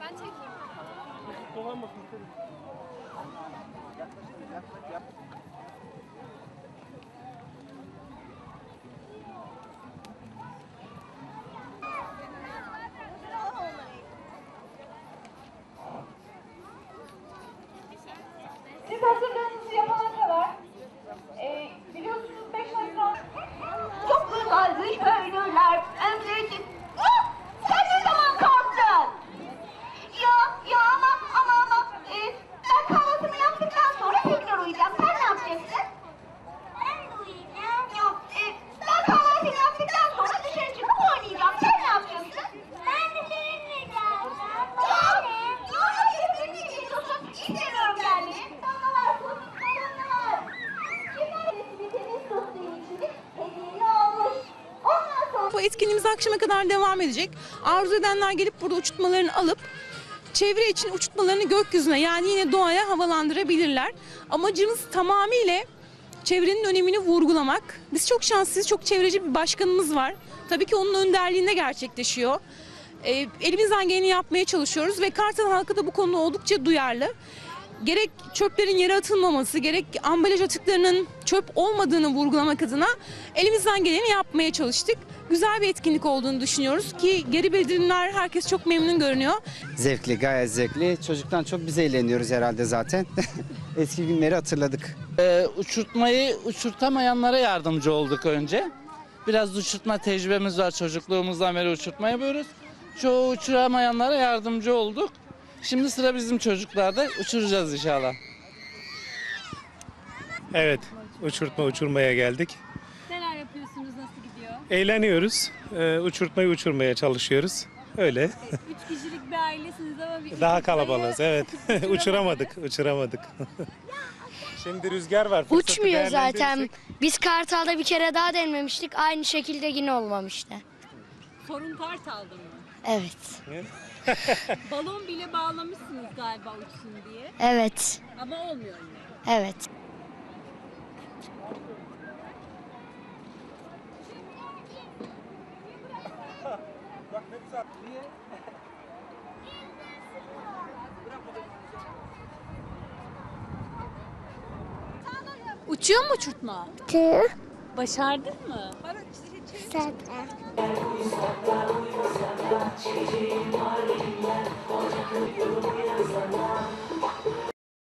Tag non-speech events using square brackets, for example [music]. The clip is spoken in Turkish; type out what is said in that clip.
Ben çekeyim. Dolanmasın. Bu etkinliğimiz akşama kadar devam edecek. Arzu edenler gelip burada uçurtmalarını alıp çevre için uçurtmalarını gökyüzüne yani yine doğaya havalandırabilirler. Amacımız tamamıyla çevrenin önemini vurgulamak. Biz çok şanslıyız, çok çevreci bir başkanımız var. Tabii ki onun önderliğinde gerçekleşiyor. Ee, elimizden geleni yapmaya çalışıyoruz ve Kartal halkı da bu konuda oldukça duyarlı. Gerek çöplerin yere atılmaması, gerek ambalaj atıklarının çöp olmadığını vurgulamak adına elimizden geleni yapmaya çalıştık. Güzel bir etkinlik olduğunu düşünüyoruz ki geri bildirimler herkes çok memnun görünüyor. Zevkli, gayet zevkli. Çocuktan çok biz eğleniyoruz herhalde zaten. [laughs] Eski günleri hatırladık. Ee, uçurtmayı uçurtamayanlara yardımcı olduk önce. Biraz uçurtma tecrübemiz var. Çocukluğumuzdan beri uçurtma yapıyoruz. Çoğu uçuramayanlara yardımcı olduk. Şimdi sıra bizim çocuklarda. Uçuracağız inşallah. Evet, uçurtma uçurmaya geldik. Neler yapıyorsunuz? Nasıl gidiyor? Eğleniyoruz, ee, uçurtmayı uçurmaya çalışıyoruz. Öyle. Üç kişilik bir ailesiniz ama bir Daha kalabalığız, evet. [laughs] uçuramadık, uçuramadık. Şimdi rüzgar var. fırsatı Uçmuyor zaten. değerlendirirsek- Biz Kartal'da bir kere daha denememiştik. Aynı şekilde yine olmamıştı. Sorun part aldı mı? Evet. [laughs] Balon bile bağlamışsınız galiba uçsun diye. Evet. Ama olmuyor yine. Evet. Uçuyor mu uçurtma? Başardın mı? Sen. Zaten.